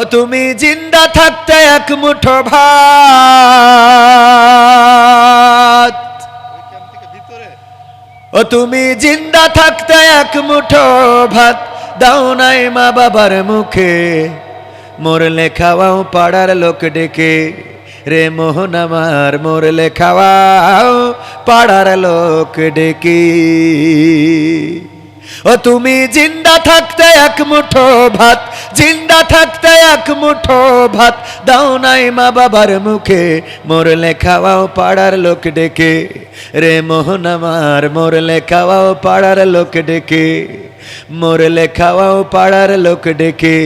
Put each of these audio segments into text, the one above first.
ও তুমি জিন্দা থাকতে এক মুঠো ভাত। ও তুমি জিন্দা থাকতে এক মুঠো ভাত। দাও নাই মা বাবার মুখে। মরলে খাওয়াও পাড়ার লোক ডেকে। রে মোহন আমার, মরলে খাওয়াও পাড়ার লোক ডেকে। ও তুমি জিন্দা থাকতে এক মুঠো ভাত, জিন্দা থাকতে এক মুঠো ভাত। দাও নাই মা বাবার মুখে, মরলে খাওয়াও পাড়ার লোক ডেকে। রে মোহন আমার, মরলে খাওয়াও পাড়ার লোক ডেকে। মরলে খাওয়াও পাড়ার লোক ডেকে।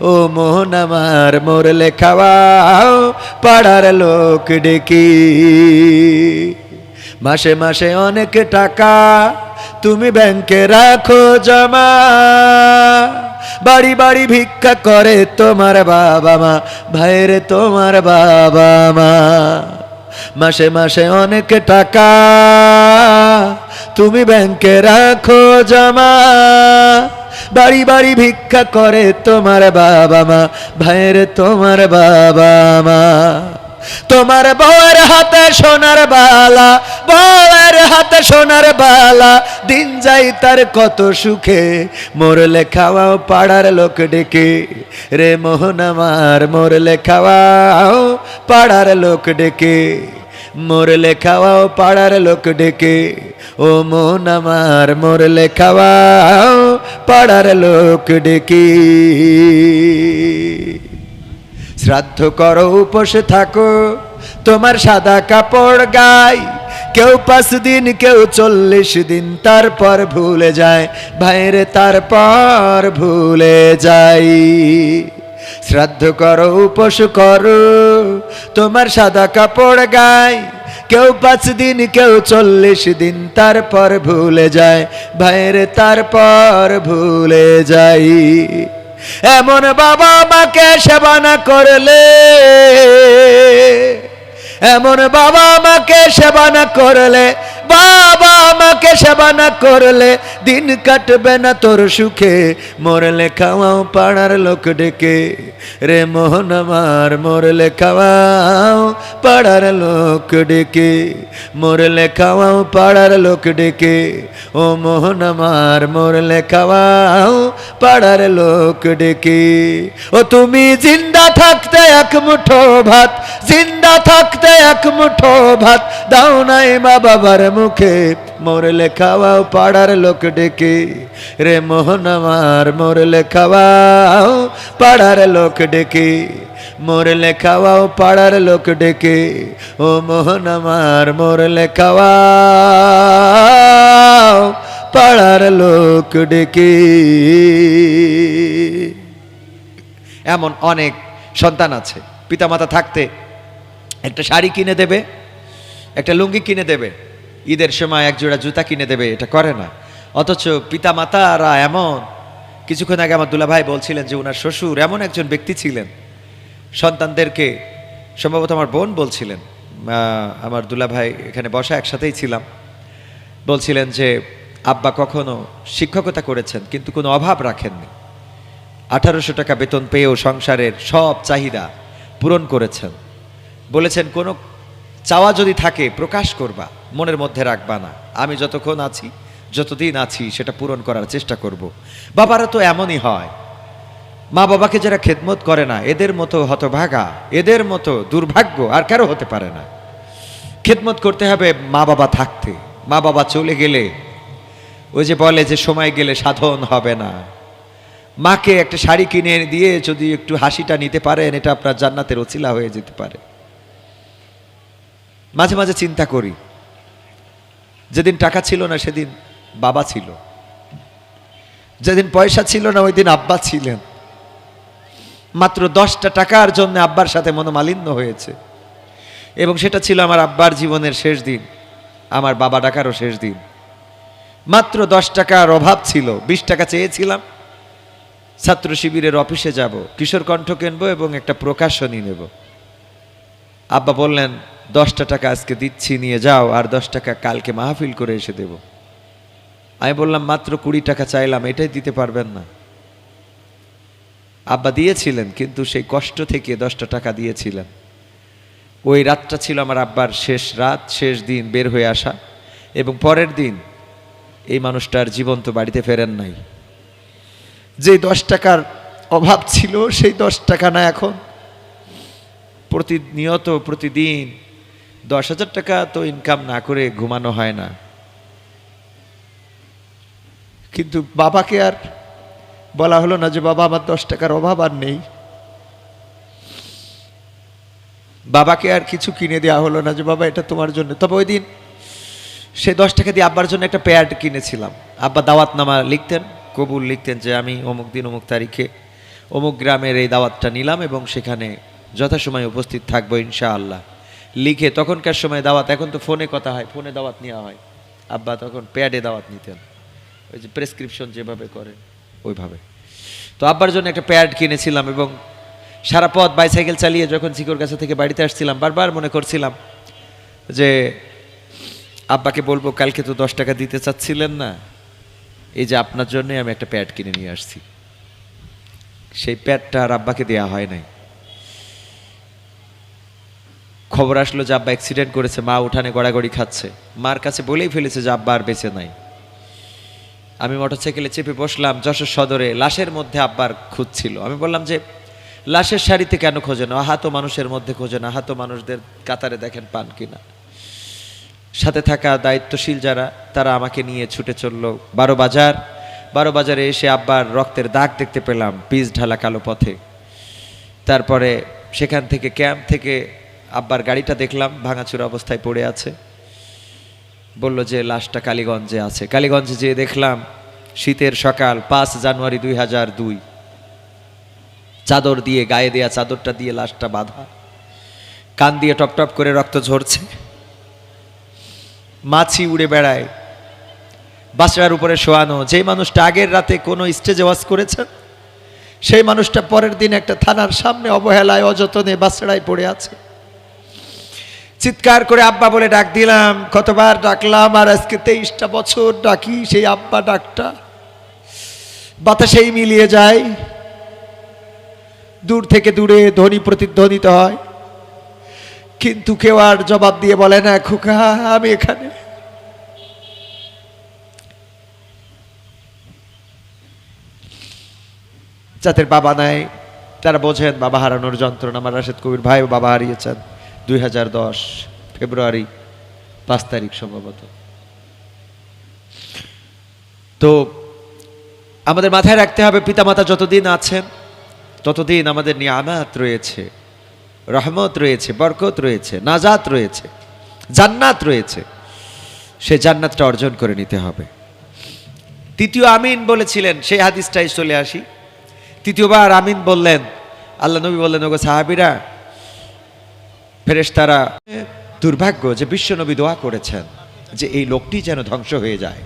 ও মোহন আমার, মরলে খাওয়াও পাড়ার লোক ডেকে। মাসে মাসে অনেক টাকা তুমি ব্যাংকে রাখো জমা। বাড়ি বাড়ি ভিক্ষা করে তোমার বাবা মা, ভাইরে তোমার বাবা মা। মাসে মাসে অনেক টাকা তুমি ব্যাংকে রাখো জমা। বাড়ি বাড়ি ভিক্ষা করে তোমার বাবা মা, ভাইরে তোমার বাবা মা। তোমার বউয়ের হাতে সোনার বালা, বউয়ের হাতে সোনার বালা, দিন যাই তার কত সুখে, মরলে খাওয়াও পাড়ার লোক ডেকে। রে মোহন আমার, মরলে খাওয়াও পাড়ার লোক ডেকে। মরলে খাওয়াও পাড়ার লোক ডেকে। ও মন আমার, মরলে খাওয়াও পাড়ার লোক ডেকে। শ্রাদ্ধ করো, উপসে থাকো। তোমার সাদা কাপড় গাই। কেউ পাঁচ দিন, কেউ চল্লিশ দিন, তারপর ভুলে যায়। ভাইরে তারপর ভুলে যাই। শ্রাদ্ধ করো, উপোস করো। তোমার সাদা কাপড় গাই। কেউ পাঁচ দিন, কেউ চল্লিশ দিন, তারপর ভুলে যায়। ভাইরে তারপর ভুলে যাই। এমন বাবা মাকে সেবা না করলে এমন বাবা মাকে সেবা না করলে বাবা মাকে সেবা না করলে দিন কাটবে না তোর সুখে। মরলে খাওয়াও পাড়ার লোক ডেকে। রে মোহন আমার, মরলে খাওয়াও পাড়ার লোক ডেকে। মরলে খাওয়াও পাড়ার লোক ডেকে। ও মোহন আমার, মরলে খাওয়াও পাড়ার লোক ডেকে। ও তুমি জিন্দা থাকতে এক মুঠো ভাত, জিন্দা থাকতে এক মুঠো ভাত, দাও নাই মা বাবার মুখে মরলে খাওয়াও পাড়ার লোক ডেকে। রে মোহন আমার মরলে খাওয়াও পাড়ার লোক ডেকে। মরলে খাওয়াও পাড়ার লোক ডেকে। ও মোহন আমার মরলে খাওয়াও পাড়ার লোক ডেকে। এমন অনেক সন্তান আছে, পিতামাতা থাকতে একটা শাড়ি কিনে দেবে, একটা লুঙ্গি কিনে দেবে ঈদের সময় এক জোড়া জুতা কিনে দেবে, এটা করে না। অথচ পিতা মাতারা এমন। কিছুক্ষণ আগে আমার দুলাভাই বলছিলেন যে ওনার শ্বশুর এমন একজন ব্যক্তি ছিলেন। সন্তানদেরকে সম্ভবত আমার বোন বলছিলেন। আমার দুলাভাই এখানে বসা একসাথেই ছিলাম। বলছিলেন যে, আব্বা কখনো শিক্ষকতা করেছেন, কিন্তু কোনো অভাব রাখেননি। আঠারোশো টাকা বেতন পেয়েও সংসারের সব চাহিদা পূরণ করেছেন। বলেছেন, কোনো চাওয়া যদি থাকে, প্রকাশ করবা। মনের মধ্যে রাখবা না। আমি যতক্ষণ আছি, যতদিন আছি, সেটা পূরণ করার চেষ্টা করব। বাবারা তো এমনই হয়। মা বাবাকে যারা খেদমত করে না, এদের মতো হতভাগা, এদের মতো দুর্ভাগ্য আর কারও হতে পারে না। খেদমত করতে হবে মা বাবা থাকতে। মা বাবা চলে গেলে, ওই যে বলে যে সময় গেলে সাধন হবে না। মাকে একটা শাড়ি কিনে দিয়ে যদি একটু হাসিটা নিতে পারেন, এটা আপনার জান্নাতের ওচিলা হয়ে যেতে পারে। মাঝে মাঝে চিন্তা করি যেদিন টাকা ছিল না সেদিন বাবা ছিল। যেদিন পয়সা ছিল না ওই দিন আব্বা ছিলেন। মাত্র দশটা টাকার জন্য আব্বার সাথে মনোমালিন্য হয়েছে। এবং সেটা ছিল আমার আব্বার জীবনের শেষ দিন, আমার বাবা ডাকারও শেষ দিন। মাত্র দশ টাকার অভাব ছিল, বিশ টাকা চেয়েছিলাম, ছাত্র শিবিরের অফিসে যাব কিশোর কণ্ঠ কিনবো এবং একটা প্রকাশনী নেব। আব্বা বললেন দশটা টাকা আজকে দিচ্ছি, নিয়ে যাও, আর দশ টাকা কালকে মাহফিল করে এসে দেব। আমি বললাম, মাত্র কুড়ি টাকা চাইলাম, এটাই দিতে পারবেন না। আব্বা দিয়েছিলেন, কিন্তু সেই কষ্ট থেকে দশটা টাকা দিয়েছিলেন। ওই রাতটা ছিল আমার আব্বার শেষ রাত, শেষ দিন বের হয়ে আসা, এবং পরের দিন এই মানুষটার জীবন্ত বাড়িতে ফেরেন নাই। যে দশ টাকার অভাব ছিল, সেই দশ টাকা না এখন। প্রতিনিয়ত, প্রতিদিন দশ হাজার টাকা তো ইনকাম না করে ঘুমানো হয় না। কিন্তু বাবাকে আর বলা হলো না যে, বাবা, আমার দশ টাকার অভাব আর নেই। বাবাকে আর কিছু কিনে দেওয়া হলো না যে, বাবা, এটা তোমার জন্য। তবে ওই দিন সে দশ টাকা দিয়ে আব্বার জন্য একটা প্যাড কিনেছিলাম। আব্বা দাওয়াতনামা লিখতেন, কবুল লিখতেন যে, আমি অমুক দিন অমুক তারিখে অমুক গ্রামের এই দাওয়াতটা নিলাম এবং সেখানে যথাসময়ে উপস্থিত থাকব ইনশাআল্লাহ। লিখে, তখনকার সময় দাওয়াত, এখন তো ফোনে কথা হয়, ফোনে দাওয়াত নেওয়া হয়। আব্বা তখন প্যাডে দাওয়াত নিতেন। ওই যে প্রেসক্রিপশন যেভাবে করে ওইভাবে। তো আব্বার জন্য একটা প্যাড কিনেছিলাম এবং সারা পথ বাইসাইকেল চালিয়ে যখন চিকোর কাছে থেকে বাড়িতে আসছিলাম, বারবার মনে করছিলাম যে আব্বাকে বলব, কালকে তো দশ টাকা দিতে চাচ্ছিলেন না। এই যে আপনার জন্যই আমি একটা প্যাড কিনে নিয়ে আসছি। সেই প্যাডটা আর আব্বাকে দেওয়া হয় নাই। খবর আসলো যে আব্বা অ্যাক্সিডেন্ট করেছে, মা উঠানে গড়াগড়ি খাচ্ছে। মার কাছে বলেই ফেলেছে যে আব্বা আর বেঁচে নাই। আমি মোটরসাইকেলে চেপে বসলাম যশোর সদরে, লাশের মধ্যে আব্বার খুঁজছিল আমি বললাম যে, লাশের শাড়িতে কেন খোঁজে না আহাত মানুষের মধ্যে খোঁজে না আহাত মানুষদের কাতারে দেখেন পান কিনা। সাথে থাকা দায়িত্বশীল যারা, তারা আমাকে নিয়ে ছুটে চলল বারো বাজার। বারো বাজারে এসে আব্বার রক্তের দাগ দেখতে পেলাম, পিচ ঢালা কালো পথে। তারপরে সেখান থেকে ক্যাম্প থেকে আব্বার গাড়িটা দেখলাম, ভাঙাচুরা অবস্থায় পড়ে আছে। বলল যে, লাশটা কালীগঞ্জে আছে। কালীগঞ্জে যেয়ে দেখলাম, শীতের সকাল পাঁচ জানুয়ারি দুই হাজার দুই। চাদর দিয়ে, গায়ে দেয়া চাদরটা দিয়ে লাশটা বাঁধা। কান দিয়ে টপ টপ করে রক্ত ঝরছে। মাছি উড়ে বেড়ায়। বাসড়ার উপরে শোয়ানো যেই মানুষটা আগের রাতে কোনো স্টেজে ওয়াজ করেছেন, সেই মানুষটা পরের দিন একটা থানার সামনে অবহেলায়, অযতনে বাসড়ায় পড়ে আছে। চিৎকার করে আব্বা বলে ডাক দিলাম, কতবার ডাকলাম আর আজকে তেইশটা বছর ডাকি সেই আব্বা ডাকটা। বাতাসেই মিলিয়ে যায়। দূর থেকে দূরে ধ্বনি প্রতিধ্বনিত হয়। কিন্তু কেউ আর জবাব দিয়ে বলে না, খোকা, আমি এখানে। যাদের বাবা নাই, তারা বোঝেন বাবা হারানোর যন্ত্রণা। আমার রাশেদ কবির ভাইও বাবা হারিয়েছেন। দুই হাজার দশ ফেব্রুয়ারি পাঁচ তারিখ সম্ভবত। তো আমাদের মাথায় রাখতে হবে, পিতামাতা যতদিন আছেন, ততদিন আমাদের নিয়ামাত রয়েছে, রহমত রয়েছে, বরকত রয়েছে, নাজাত রয়েছে, জান্নাত রয়েছে। সে জান্নাতটা অর্জন করে নিতে হবে। তৃতীয় আমিন বলেছিলেন, সেই হাদিসটাই চলে আসি। তৃতীয়বার আমিন বললেন, আল্লাহ নবী বললেন, ওগো সাহাবিরা ফেরেশতারা, দুর্ভাগ্য যে বিশ্বনবী দোয়া করেছেন যে এই লোকটি যেন ধ্বংস হয়ে যায়।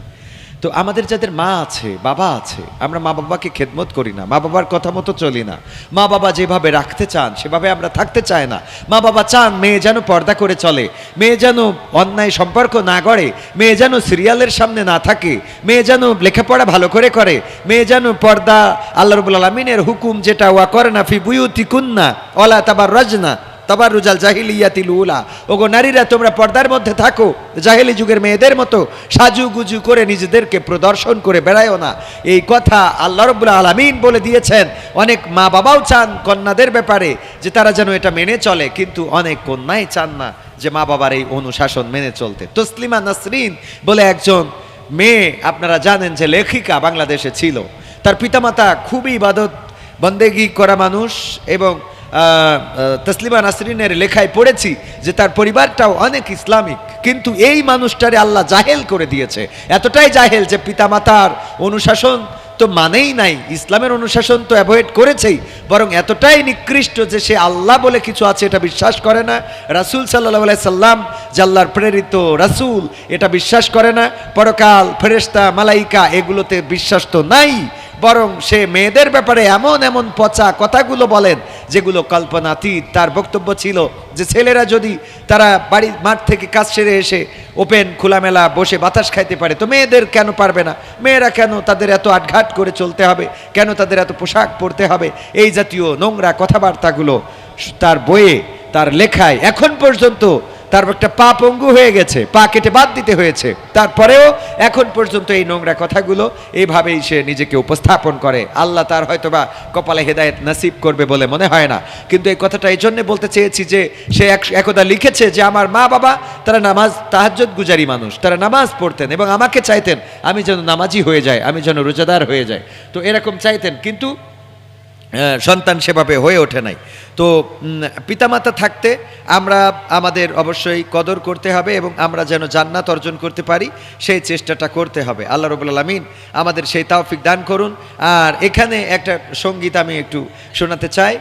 তো আমাদের যাদের মা আছে, বাবা আছে, আমরা মা বাবাকে খেদমত করি না, মা বাবার কথা মতো চলি না। মা বাবা যেভাবে রাখতে চান, সেভাবে আমরা থাকতে চাই না। মা বাবা চান মেয়ে যেন পর্দা করে চলে, মেয়ে যেন অন্যায় সম্পর্ক না গড়ে, মেয়ে যেন সিরিয়ালের সামনে না থাকে, মেয়ে যেন লেখাপড়া ভালো করে করে, মেয়ে যেন পর্দা আল্লাহ রবুল আলমিনের হুকুম যেটা, ওয়া করে না ফি বুয়ুতি কুন্না অলা তাবার রজনা তাবার রুজাল জাহিলিয়াতিল উলা। ওগো নারীরা, তোমরা পর্দার মধ্যে থাকো। জাহিলি যুগের মেয়েদের মতো সাজু গুজু করে নিজেদেরকে প্রদর্শন করে বেড়ায়ও না। এই কথা আল্লাহ রব্বুল আলমিন বলে দিয়েছেন। অনেক মা বাবাও চান কন্যাদের ব্যাপারে যে তারা যেন এটা মেনে চলে, কিন্তু অনেক কন্যাই চান না যে মা বাবার এই অনুশাসন মেনে চলতে। তসলিমা নাসরিন বলে একজন মেয়ে, আপনারা জানেন যে লেখিকা বাংলাদেশে ছিল। তার পিতামাতা খুবই ইবাদত, বন্দেগি করা মানুষ এবং তসলিমা নাসরিনের লেখায় পড়েছি যে তার পরিবারটাও অনেক ইসলামিক, কিন্তু এই মানুষটারে আল্লাহ জাহেল করে দিয়েছে। এতটাই জাহেল যে পিতামাতার অনুশাসন তো মানেই নাই, ইসলামের অনুশাসন তো অ্যাভয়েড করেছেই, বরং এতটাই নিকৃষ্ট যে সে আল্লাহ বলে কিছু আছে এটা বিশ্বাস করে না, রাসুল সাল্লাহ সাল্লাম জাল্লার প্রেরিত রাসুল এটা বিশ্বাস করে না, পরকাল ফেরেশতা, মালাইকা এগুলোতে বিশ্বাস তো নাই। বরং সে মেয়েদের ব্যাপারে এমন এমন পচা কথাগুলো বলেন, যেগুলো কল্পনাতীত। তার বক্তব্য ছিল যে ছেলেরা যদি তারা বাড়ি মাঠ থেকে কাজ সেরে এসে ওপেন খোলামেলা বসে বাতাস খাইতে পারে, তো মেয়েদের কেন পারবে না? মেয়েরা কেন তাদের এত আটঘাট করে চলতে হবে? কেন তাদের এত পোশাক পরতে হবে? এই জাতীয় নোংরা কথাবার্তাগুলো তার বইয়ে, তার লেখায় এখন পর্যন্ত তার একটা পা পঙ্গু হয়ে গেছে, পা কেটে বাদ দিতে হয়েছে। তারপরেও এখন পর্যন্ত এই নোংরা কথাগুলো এইভাবেই সে নিজেকে উপস্থাপন করে। আল্লাহ তার হয়তো বা কপালে হেদায়েত নাসিব করবে বলে মনে হয় না। কিন্তু এই কথাটা এই জন্যে বলতে চেয়েছি যে, সে এক- একদা লিখেছে যে, আমার মা বাবা, তারা নামাজ, তাহাজ্জুদ গুজারি মানুষ। তারা নামাজ পড়তেন এবং আমাকে চাইতেন আমি যেন নামাজি হয়ে যাই, আমি যেন রোজাদার হয়ে যাই। তো এরকম চাইতেন, কিন্তু সন্তান সেভাবে হয়ে ওঠে নাই। তো পিতামাতা থাকতে আমরা আমাদের অবশ্যই কদর করতে হবে এবং আমরা যেন জান্নাত অর্জন করতে পারি, সেই চেষ্টাটা করতে হবে। আল্লাহ রবুল আলমিন আমাদের সেই তাওফিক দান করুন। আর এখানে একটা সংগীত আমি একটু শোনাতে চাই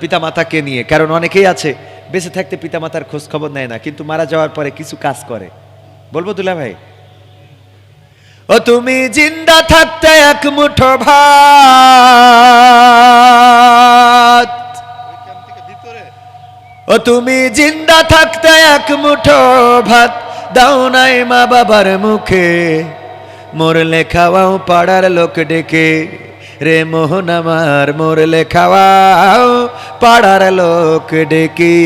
পিতামাতাকে নিয়ে। কারণ অনেকেই আছে, বেঁচে থাকতে পিতামাতার খোঁজ খবর নেয় না, কিন্তু মারা যাওয়ার পরে কিছু কাজ করে। বলব দুলা ভাই ও তুমি জিন্দা থাকতে এক মুঠো ভাত। ও তুমি জিন্দা থাকতে এক মুঠো ভাত। দাও নাই মা বাবার মুখে। মরলে খাওয়াও পাড়ার লোক ডেকে। রে মোহন আমার, মরলে খাওয়াও পাড়ার লোক ডেকে।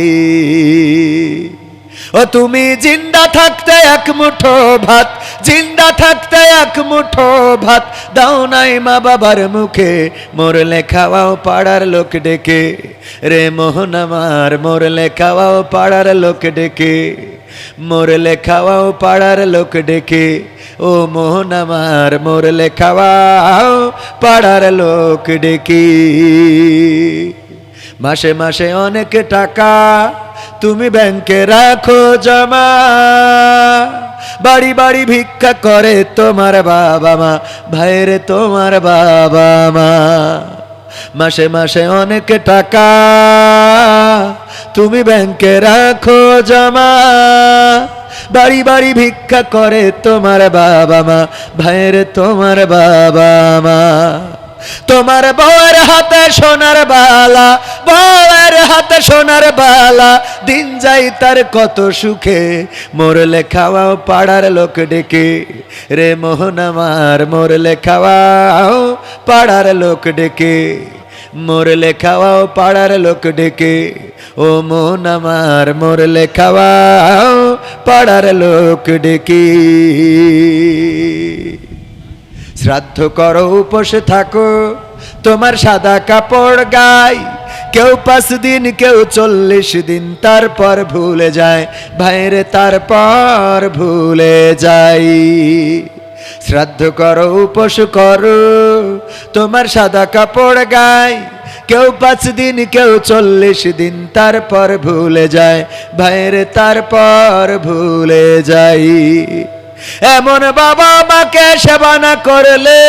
ও তুমি জিন্দা থাকতে এক মুঠো ভাত। জিন্দা থাকতে এক মুঠো ভাত দাও নাই মা বাবার মুখে। মরলে খাওয়াও পাড়ার লোক ডেকে। রে মোহন আমার, মরলে খাওয়াও পাড়ার লোক ডেকে। মরলে খাওয়াও পাড়ার লোক ডেকে। ও মোহন আমার, মরলে খাওয়াও পাড়ার লোক ডেকে। মাসে মাসে অনেক টাকা তুমি ব্যাংকে রাখো জমা। বাড়ি বাড়ি ভিক্ষা করে তোমার বাবা মা, ভাইয়ের তোমার বাবা মা। মাসে মাসে অনেক টাকা তুমি ব্যাংকে রাখো জমা। বাড়ি বাড়ি ভিক্ষা করে তোমার বাবা মা, ভাইয়ের তোমার বাবা মা। তোমার বউয়ের হাতে সোনার বালা, বউয়ের হাতে সোনার বালা, দিন যাই তার কত সুখে, মরলে খাওয়াও পাড়ার লোক ডেকে। রে মোহন আমার, মরলে খাওয়াও পাড়ার লোক ডেকে। মরলে খাওয়াও পাড়ার লোক ডেকে। ও মোহন আমার, মরলে খাওয়াও পাড়ার লোক ডেকে। শ্রাদ্ধ করো, উপোস থাকো। তোমার সাদা কাপড় গাই। কেউ পাঁচ দিন, কেউ চল্লিশ দিন, তারপর ভুলে যায়। ভাইরে, তারপর ভুলে যাই। শ্রাদ্ধ করো, উপোস করো। তোমার সাদা কাপড় গাই। কেউ পাঁচ দিন, কেউ চল্লিশ দিন, তারপর ভুলে যায়। ভাইরে, তারপর ভুলে যাই। এমন বাবা মাকে সেবা না করলে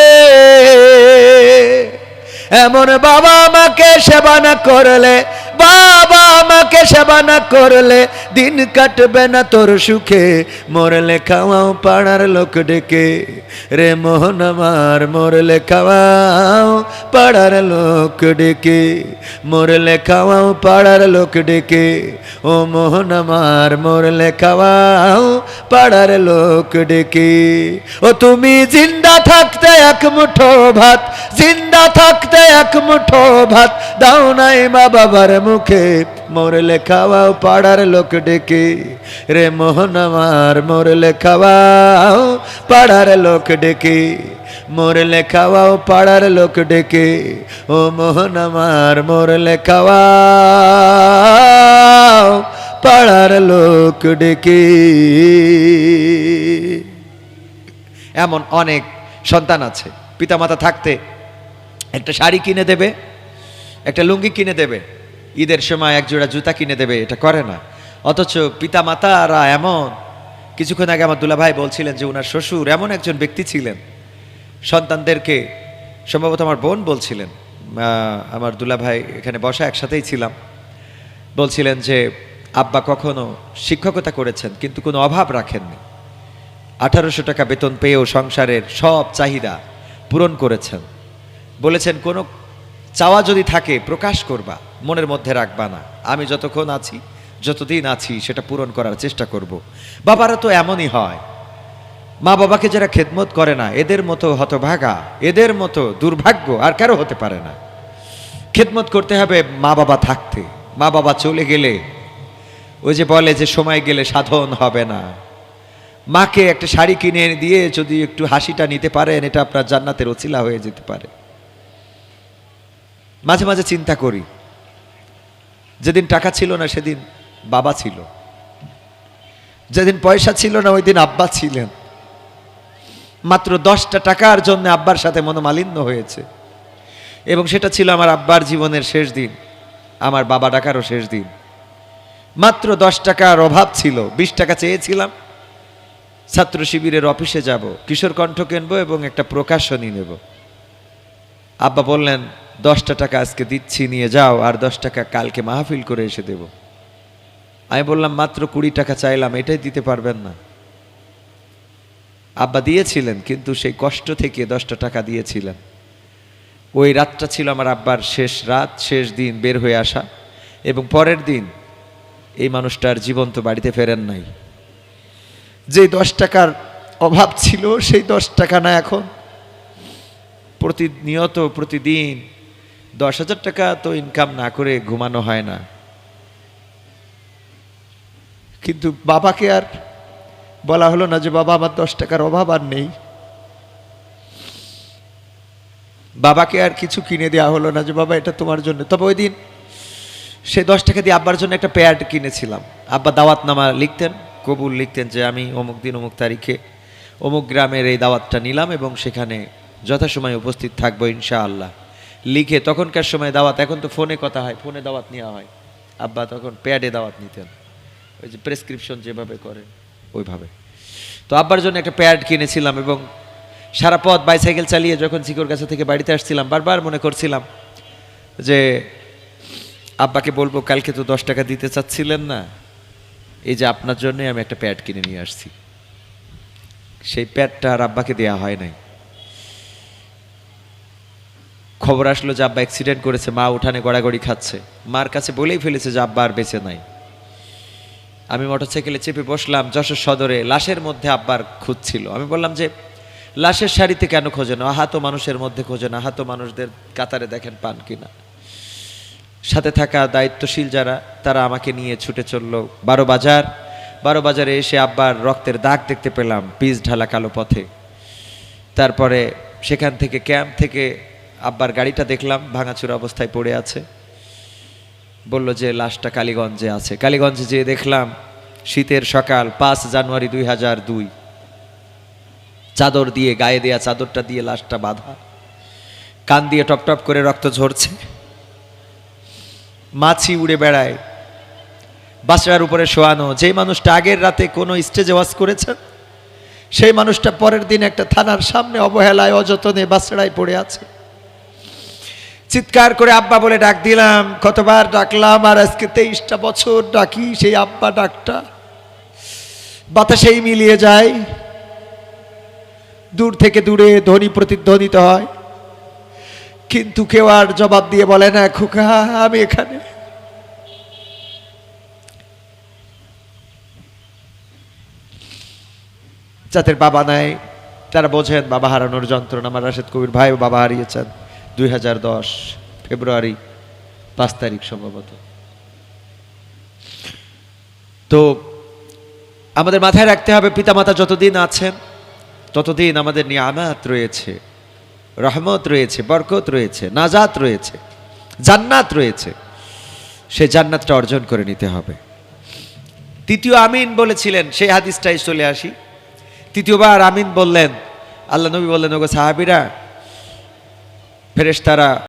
এমন বাবা মাকে সেবা না করলে বাবা মাকে সেবা না করলে দিন কাটবে না তোর সুখে। মরলে খাওয়াও পাড়ার লোক ডেকে। রে মোহন আমার, মরলে খাওয়াও পাড়ার লোক ডেকে। মরলে খাওয়াও পাড়ার লোক ডেকে। ও মোহন আমার, মরলে খাওয়াও পাড়ার লোক ডেকে। ও তুমি জিন্দা থাকতে এক মুঠো ভাত, জিন্দা থাকতে এক মুঠো ভাত, দাও নাই মা বাবার মুখে। মরলে খাওয়াও পাড়ার লোক ডেকে। রে মোহন আমার মরলে খাওয়াও পাড়ার লোক ডেকে। মরলে খাওয়াও পাড়ার লোক ডেকে। ও মোহন আমার মরলে খাওয়াও পাড়ার লোক ডেকে। এমন অনেক সন্তান আছে। পিতামাতা থাকতে একটা শাড়ি কিনে দেবে, একটা লুঙ্গি কিনে দেবে। ঈদের সময় এক জোড়া জুতা কিনে দেবে, এটা করে না। অথচ পিতামাতারা এমন। কিছুক্ষণ আগে আমার দুলা ভাই বলছিলেন যে ওনার শ্বশুর এমন একজন ব্যক্তি ছিলেন। সন্তানদেরকে সম্ভবত আমার বোন বলছিলেন। আমার দুলাভাই এখানে বসা, একসাথেই ছিলাম। বলছিলেন যে, আব্বা কখনো শিক্ষকতা করেছেন, কিন্তু কোনো অভাব রাখেননি। আঠারোশো টাকা বেতন পেয়েও সংসারের সব চাহিদা পূরণ করেছেন। বলেছেন, কোনো চাওয়া যদি থাকে, প্রকাশ করবা, মনের মধ্যে রাখবা না। আমি যতক্ষণ আছি, যতদিন আছি, সেটা পূরণ করার চেষ্টা করব। বাবারা তো এমনই হয়। মা বাবাকে যারা খেদমত করে না, এদের মতো হতভাগা, এদের মতো দুর্ভাগ্য আর কারও হতে পারে না? খেদমত করতে হবে মা বাবা থাকতে। মা বাবা চলে গেলে, ওই যে বলে যে সময় গেলে সাধন হবে না। মাকে একটা শাড়ি কিনে দিয়ে যদি একটু হাসিটা নিতে পারেন, এটা আপনার জান্নাতের ওচিলা হয়ে যেতে পারে। মাঝে মাঝে চিন্তা করি। যেদিন টাকা ছিল না, সেদিন বাবা ছিল। যেদিন পয়সা ছিল না ওই দিন আব্বা ছিলেন। মাত্র দশটা টাকার জন্য আব্বার সাথে মনোমালিন্য হয়েছে। এবং সেটা ছিল আমার আব্বার জীবনের শেষ দিন, আমার বাবা ডাকারও শেষ দিন। মাত্র দশ টাকার অভাব ছিল, বিশ টাকা চেয়েছিলাম। ছাত্র শিবিরের অফিসে যাব, কিশোর কণ্ঠ কিনবো এবং একটা প্রকাশনী নেব। আব্বা বললেন দশটা টাকা আজকে দিচ্ছি, নিয়ে যাও, আর দশ টাকা কালকে মাহফিল করে এসে দেব। আমি বললাম, মাত্র কুড়ি টাকা চাইলাম, এটাই দিতে পারবেন না। আব্বা দিয়েছিলেন, কিন্তু সেই কষ্ট থেকে দশটা টাকা দিয়েছিলেন। ওই রাতটা ছিল আমার আব্বার শেষ রাত, শেষ দিন বের হয়ে আসা, এবং পরের দিন এই মানুষটার জীবন্ত বাড়িতে ফেরেন নাই। যে দশ টাকার অভাব ছিল, সেই দশ টাকা না এখন। প্রতিনিয়ত, প্রতিদিন দশ হাজার টাকা তো ইনকাম না করে ঘুমানো হয় না। কিন্তু বাবাকে আর বলা হলো না যে, বাবা, আমার দশ টাকার অভাব আর নেই। বাবাকে আর কিছু কিনে দেওয়া হলো না যে, বাবা, এটা তোমার জন্য। তবে ওই দিন সে দশ টাকা দিয়ে আব্বার জন্য একটা প্যাড কিনেছিলাম। আব্বা দাওয়াতনামা লিখতেন, কবুল লিখতেন যে, আমি অমুক দিন, অমুক তারিখে অমুক গ্রামের এই দাওয়াতটা নিলাম এবং সেখানে যথাসময়ে উপস্থিত থাকব ইনশাআল্লাহ। লিখে, তখনকার সময় দাওয়াত, এখন তো ফোনে কথা হয়, ফোনে দাওয়াত নেওয়া হয়। আব্বা তখন প্যাডে দাওয়াত নিতেন। ওই যে প্রেসক্রিপশন যেভাবে করে, ওইভাবে। তো আব্বার জন্য একটা প্যাড কিনেছিলাম এবং সারা পথ বাইসাইকেল চালিয়ে যখন চিকোর কাছে থেকে বাড়িতে আসছিলাম, বারবার মনে করছিলাম যে আব্বাকে বলব, কালকে তো দশ টাকা দিতে চাচ্ছিলেন না। এই যে আপনার জন্য আমি একটা প্যাড কিনে নিয়ে আসছি। সেই প্যাডটা আর আব্বাকে দেওয়া হয় নাই। খবর আসলো যে আব্বা অ্যাক্সিডেন্ট করেছে, মা উঠানে গড়াগড়ি খাচ্ছে। মার কাছে বলেই ফেলেছে যে আব্বা আর বেঁচে নাই। আমি মোটরসাইকেলে চেপে বসলাম যশোর সদরে, লাশের মধ্যে আব্বার খুঁজছিল আমি বললাম যে, লাশের শাড়িতে কেন খোঁজে না আহাত মানুষের মধ্যে খোঁজে আহাত মানুষদের কাতারে দেখেন পান কিনা। সাথে থাকা দায়িত্বশীল যারা, তারা আমাকে নিয়ে ছুটে চলল বারো বাজার। বারো বাজারে এসে আব্বার রক্তের দাগ দেখতে পেলাম, পিচ ঢালা কালো পথে। তারপরে সেখান থেকে ক্যাম্প থেকে আব্বার গাড়িটা দেখলাম, ভাঙাচুরা অবস্থায় পড়ে আছে। বলল যে, লাশটা কালীগঞ্জে আছে। কালীগঞ্জে যেয়ে দেখলাম, শীতের সকাল পাঁচ জানুয়ারি দুই হাজার দুই। চাদর দিয়ে, গায়ে দেয়া চাদরটা দিয়ে লাশটা বাঁধা। কান দিয়ে টপ টপ করে রক্ত ঝরছে। মাছি উড়ে বেড়ায়। বাসড়ার উপরে শোয়ানো। যে মানুষটা আগের রাতে কোনো স্টেজে ওয়াজ করেছেন, সেই মানুষটা পরের দিন একটা থানার সামনে অবহেলায়, অযতনে বাসড়ায় পড়ে আছে। চিৎকার করে আব্বা বলে ডাক দিলাম, কতবার ডাকলাম আর আজকে তেইশটা বছর ডাকি সেই আব্বা ডাকটা। বাতাসেই মিলিয়ে যায়। দূর থেকে দূরে ধ্বনি প্রতিধ্বনিত হয়। কিন্তু কেউ আর জবাব দিয়ে বলে না, খোকা, আমি এখানে। যাদের বাবা নাই, তারা বোঝেন বাবা হারানোর যন্ত্রণা, আমার রাশেদ কবির ভাই বাবা হারিয়েছেন। দুই হাজার দশ ফেব্রুয়ারি পাঁচ তারিখ সম্ভবত। তো আমাদের মাথায় রাখতে হবে, পিতামাতা যতদিন আছেন, ততদিন আমাদের নিয়ামাত রয়েছে, রহমত রয়েছে, বরকত রয়েছে, নাজাত রয়েছে, জান্নাত রয়েছে। সেই জান্নাতটা অর্জন করে নিতে হবে। তৃতীয় আমিন বলেছিলেন, সেই হাদিসটাই চলে আসি। তৃতীয়বার আমিন বললেন, আল্লাহ নবী বললেন, ওগো সাহাবিরা ফেরেশতারা